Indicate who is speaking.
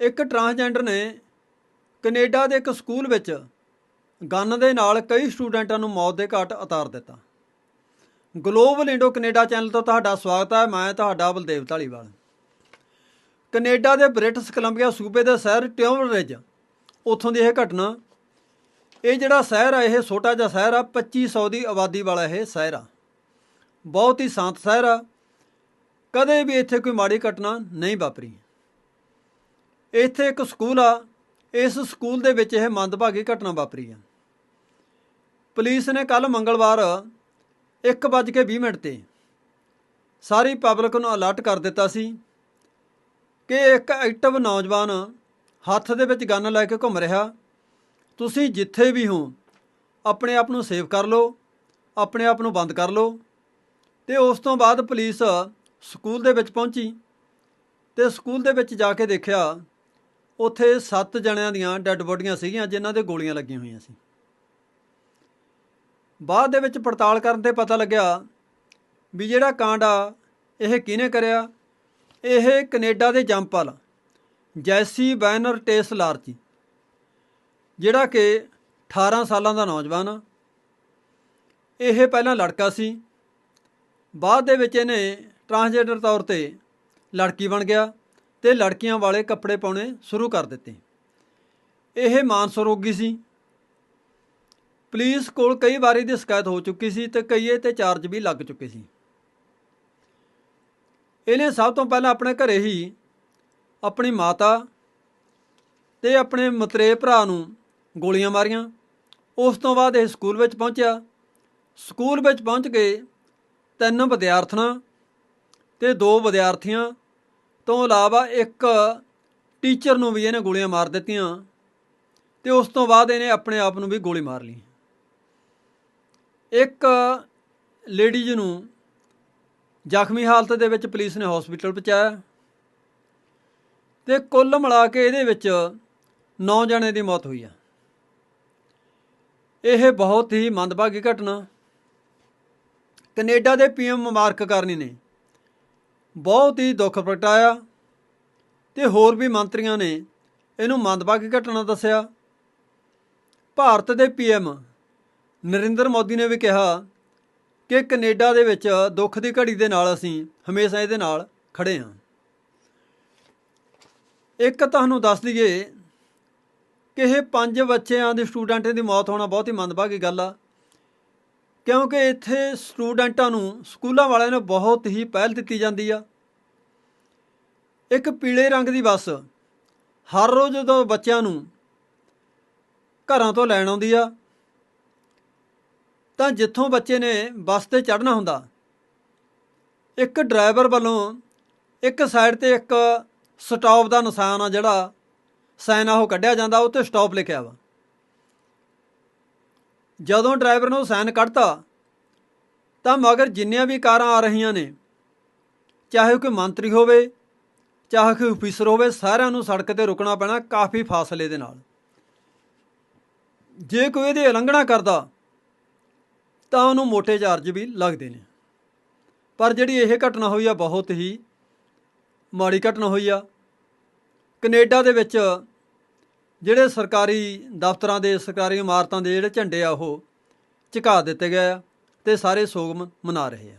Speaker 1: ਇੱਕ ਟਰਾਂਸਜੈਂਡਰ ਨੇ ਕੈਨੇਡਾ ਦੇ ਇੱਕ ਸਕੂਲ ਵਿੱਚ ਗਨ ਦੇ ਨਾਲ ਕਈ ਸਟੂਡੈਂਟਾਂ ਨੂੰ ਮੌਤ ਦੇ ਘਾਟ ਉਤਾਰ ਦਿੱਤਾ। ਗਲੋਬਲ ਇੰਡੋ ਕੈਨੇਡਾ ਚੈਨਲ ਤੋਂ ਤੁਹਾਡਾ ਸਵਾਗਤ ਹੈ, ਮੈਂ ਤੁਹਾਡਾ ਬਲਦੇਵ ਢਾਲੀਵਾਲ ਕੈਨੇਡਾ ਦੇ ਬ੍ਰਿਟਿਸ਼ ਕੋਲੰਬੀਆ ਸੂਬੇ ਦੇ ਸ਼ਹਿਰ ਟਿਊਮਰਿਜ ਉੱਥੋਂ ਦੀ ਇਹ ਘਟਨਾ, ਇਹ ਜਿਹੜਾ ਸ਼ਹਿਰ ਆ, ਇਹ ਛੋਟਾ ਜਿਹਾ ਸ਼ਹਿਰ ਆ 2500 ਦੀ ਆਬਾਦੀ ਵਾਲਾ ਇਹ ਸ਼ਹਿਰ ਆ। ਬਹੁਤ ਹੀ ਸ਼ਾਂਤ ਸ਼ਹਿਰ ਆ। ਕਦੇ ਵੀ ਇੱਥੇ ਕੋਈ ਮਾੜੀ ਘਟਨਾ ਨਹੀਂ ਵਾਪਰੀ। ਇੱਥੇ ਇੱਕ ਸਕੂਲ ਆ। ਇਸ ਸਕੂਲ ਦੇ ਵਿੱਚ ਇਹ ਮੰਦਭਾਗੀ ਘਟਨਾ ਵਾਪਰੀ ਆ। ਪੁਲਿਸ ਨੇ ਕੱਲ ਮੰਗਲਵਾਰ 1:20 ਮਿੰਟ ਤੇ ਸਾਰੀ ਪਬਲਿਕ ਨੂੰ ਅਲਰਟ ਕਰ ਦਿੱਤਾ ਸੀ ਕਿ ਇੱਕ ਐਕਟਿਵ ਨੌਜਵਾਨ ਹੱਥ ਦੇ ਵਿੱਚ ਗਨ ਲੈ ਕੇ ਘੁੰਮ ਰਿਹਾ। ਤੁਸੀਂ ਜਿੱਥੇ ਵੀ ਹੋ, ਆਪਣੇ ਆਪ ਨੂੰ ਸੇਵ ਕਰ ਲਓ, ਆਪਣੇ ਆਪ ਨੂੰ ਬੰਦ ਕਰ ਲਓ। ਤੇ ਉਸ ਤੋਂ ਬਾਅਦ ਪੁਲਿਸ ਸਕੂਲ ਦੇ ਵਿੱਚ ਪਹੁੰਚੀ ਤੇ ਸਕੂਲ ਦੇ ਵਿੱਚ ਜਾ ਕੇ ਦੇਖਿਆ ਉੱਥੇ 7 ਜਣਿਆਂ ਦੀਆਂ ਡੈੱਡ ਬੋਡੀਆਂ ਸੀਗੀਆਂ ਜਿਨ੍ਹਾਂ ਦੇ ਗੋਲੀਆਂ ਲੱਗੀਆਂ ਹੋਈਆਂ ਸੀ। ਬਾਅਦ ਦੇ ਵਿੱਚ ਪੜਤਾਲ ਕਰਨ ਤੇ ਪਤਾ ਲੱਗਿਆ ਵੀ ਜਿਹੜਾ ਕਾਂਡ ਆ, ਇਹ ਕਿਹਨੇ ਕਰਿਆ? ਇਹ ਕੈਨੇਡਾ ਦੇ ਜੰਪਲ ਜੈਸੀ ਬੈਨਰ ਟੇਸ ਲਾਰਚੀ ਜਿਹੜਾ ਕਿ 18 ਸਾਲਾਂ ਦਾ ਨੌਜਵਾਨ ਆ। ਇਹ ਪਹਿਲਾਂ ਲੜਕਾ ਸੀ। ਬਾਅਦ ਦੇ ਵਿੱਚ ਇਹਨੇ ਟਰਾਂਸਜੈਂਡਰ ਤੌਰ ਤੇ ਲੜਕੀ ਬਣ ਗਿਆ। ਤੇ ਲੜਕੀਆਂ ਵਾਲੇ ਕੱਪੜੇ ਪਾਉਣੇ ਸ਼ੁਰੂ ਕਰ ਦਿੱਤੇ। ਇਹ ਮਾਨਸਿਕ ਰੋਗੀ ਸੀ। ਪੁਲਿਸ ਕੋਲ ਕਈ ਵਾਰੀ ਦੀ ਸ਼ਿਕਾਇਤ ਹੋ ਚੁੱਕੀ ਸੀ ਤੇ ਕਈਏ ਤੇ ਚਾਰਜ ਵੀ ਲੱਗ ਚੁੱਕੇ ਸੀ। ਇਹਨੇ ਸਭ ਤੋਂ ਪਹਿਲਾਂ ਆਪਣੇ ਘਰੇ ਹੀ ਆਪਣੀ ਮਾਤਾ ਤੇ ਆਪਣੇ ਮਤਰੇ ਭਰਾ ਨੂੰ ਗੋਲੀਆਂ ਮਾਰੀਆਂ। ਉਸ ਤੋਂ ਬਾਅਦ ਇਹ ਸਕੂਲ ਵਿੱਚ ਪਹੁੰਚਿਆ। ਸਕੂਲ ਵਿੱਚ ਪਹੁੰਚ ਕੇ ਤਿੰਨ ਵਿਦਿਆਰਥਣਾਂ ਤੇ ਦੋ ਵਿਦਿਆਰਥੀਆਂ ਤੋਂ ਇਲਾਵਾ ਇੱਕ ਟੀਚਰ ਨੂੰ ਵੀ ਇਹਨੇ ਗੋਲੀਆਂ ਮਾਰ ਦਿੱਤੀਆਂ ਤੇ ਉਸ ਤੋਂ ਬਾਅਦ ਇਹਨੇ ਆਪਣੇ ਆਪ ਨੂੰ ਵੀ ਗੋਲੀ ਮਾਰ ਲਈ। ਇੱਕ ਲੇਡੀਜ਼ ਨੂੰ ਜ਼ਖਮੀ ਹਾਲਤ ਦੇ ਵਿੱਚ ਪੁਲਿਸ ਨੇ ਹਸਪੀਟਲ ਪਹੁੰਚਾਇਆ ਤੇ ਕੁੱਲ ਮਿਲਾ ਕੇ ਇਹਦੇ ਵਿੱਚ 9 ਜਣੇ ਦੀ ਮੌਤ ਹੋਈ ਆ। ਇਹ ਬਹੁਤ ਹੀ ਮੰਦਭਾਗੀ ਘਟਨਾ। ਕੈਨੇਡਾ ਦੇ ਪੀਐਮ ਮਾਰਕ ਕਰਨੀ ਨੇ ਬਹੁਤ ਹੀ ਦੁੱਖ ਪ੍ਰਗਟਾਇਆ। ਤੇ ਹੋਰ ਵੀ ਮੰਤਰੀਆਂ ਨੇ ਇਹਨੂੰ ਮੰਦਭਾਗੀ ਘਟਨਾ ਦੱਸਿਆ। ਭਾਰਤ ਦੇ ਪੀਐਮ ਨਰਿੰਦਰ ਮੋਦੀ ਨੇ ਵੀ ਕਿਹਾ ਕਿ ਕੈਨੇਡਾ ਦੇ ਵਿੱਚ ਦੁੱਖ ਦੀ ਘੜੀ ਦੇ ਨਾਲ ਅਸੀਂ ਹਮੇਸ਼ਾ ਇਹਦੇ ਨਾਲ ਖੜੇ ਹਾਂ। ਇੱਕ ਤੁਹਾਨੂੰ ਦੱਸ ਦਈਏ ਕਿ ਇਹ ਪੰਜ ਬੱਚਿਆਂ ਦੇ ਸਟੂਡੈਂਟ ਦੀ ਮੌਤ ਹੋਣਾ ਬਹੁਤ ਹੀ ਮੰਦਭਾਗੀ ਗੱਲ ਆ। ਕਿਉਂਕਿ ਇੱਥੇ ਸਟੂਡੈਂਟਾਂ ਨੂੰ ਸਕੂਲਾਂ ਵਾਲਿਆਂ ਨੂੰ ਬਹੁਤ ਹੀ ਪਹਿਲ ਦਿੱਤੀ ਜਾਂਦੀ ਆ। ਇੱਕ ਪੀਲੇ ਰੰਗ ਦੀ ਬੱਸ ਹਰ ਰੋਜ਼ ਜਦੋਂ ਬੱਚਿਆਂ ਨੂੰ ਘਰਾਂ ਤੋਂ ਲੈਣ ਆਉਂਦੀ ਆ, ਤਾਂ ਜਿੱਥੋਂ ਬੱਚੇ ਨੇ ਬੱਸ ਤੇ ਚੜ੍ਹਨਾ ਹੁੰਦਾ, ਇੱਕ ਡਰਾਈਵਰ ਵੱਲੋਂ ਇੱਕ ਸਾਈਡ ਤੇ ਇੱਕ ਸਟਾਪ ਦਾ ਨਿਸ਼ਾਨ ਆ ਜਿਹੜਾ ਸਾਈਨ ਆ, ਉਹ ਕੱਢਿਆ ਜਾਂਦਾ ਉੱਤੇ ਸਟਾਪ ਲਿਖਿਆ ਵਾ। ਜਦੋਂ ਡਰਾਈਵਰ ਨੂੰ ਸਾਈਨ ਕੱਢਤਾ, ਤਾਂ ਮਗਰ ਜਿੰਨੀਆਂ ਵੀ ਕਾਰਾਂ ਆ ਰਹੀਆਂ ਨੇ, ਚਾਹੇ ਕੋਈ ਮੰਤਰੀ ਹੋਵੇ ਚਾਹੇ ਕੋਈ ਅਫੀਸਰ ਹੋਵੇ, ਸਾਰਿਆਂ ਨੂੰ ਸੜਕ ਤੇ ਰੁਕਣਾ ਪੈਣਾ ਕਾਫੀ ਫਾਸਲੇ ਦੇ ਨਾਲ। ਜੇ ਕੋਈ ਇਹਦੀ ਉਲੰਘਣਾ ਕਰਦਾ, ਤਾਂ ਉਹਨੂੰ ਮੋਟੇ ਚਾਰਜ ਵੀ ਲੱਗਦੇ ਨੇ। ਪਰ ਜਿਹੜੀ ਇਹ ਘਟਨਾ ਹੋਈ ਆ, ਬਹੁਤ ਹੀ ਮਾੜੀ ਘਟਨਾ ਹੋਈ ਆ। ਕੈਨੇਡਾ ਦੇ ਵਿੱਚ ਜਿਹੜੇ ਸਰਕਾਰੀ ਦਫ਼ਤਰਾਂ ਦੇ, ਸਰਕਾਰੀ ਇਮਾਰਤਾਂ ਦੇ ਜਿਹੜੇ ਝੰਡੇ ਆ, ਉਹ ਝੁਕਾ ਦਿੱਤੇ ਗਏ ਆ ਤੇ ਸਾਰੇ ਸੋਗ ਮਨਾ ਰਹੇ ਆ।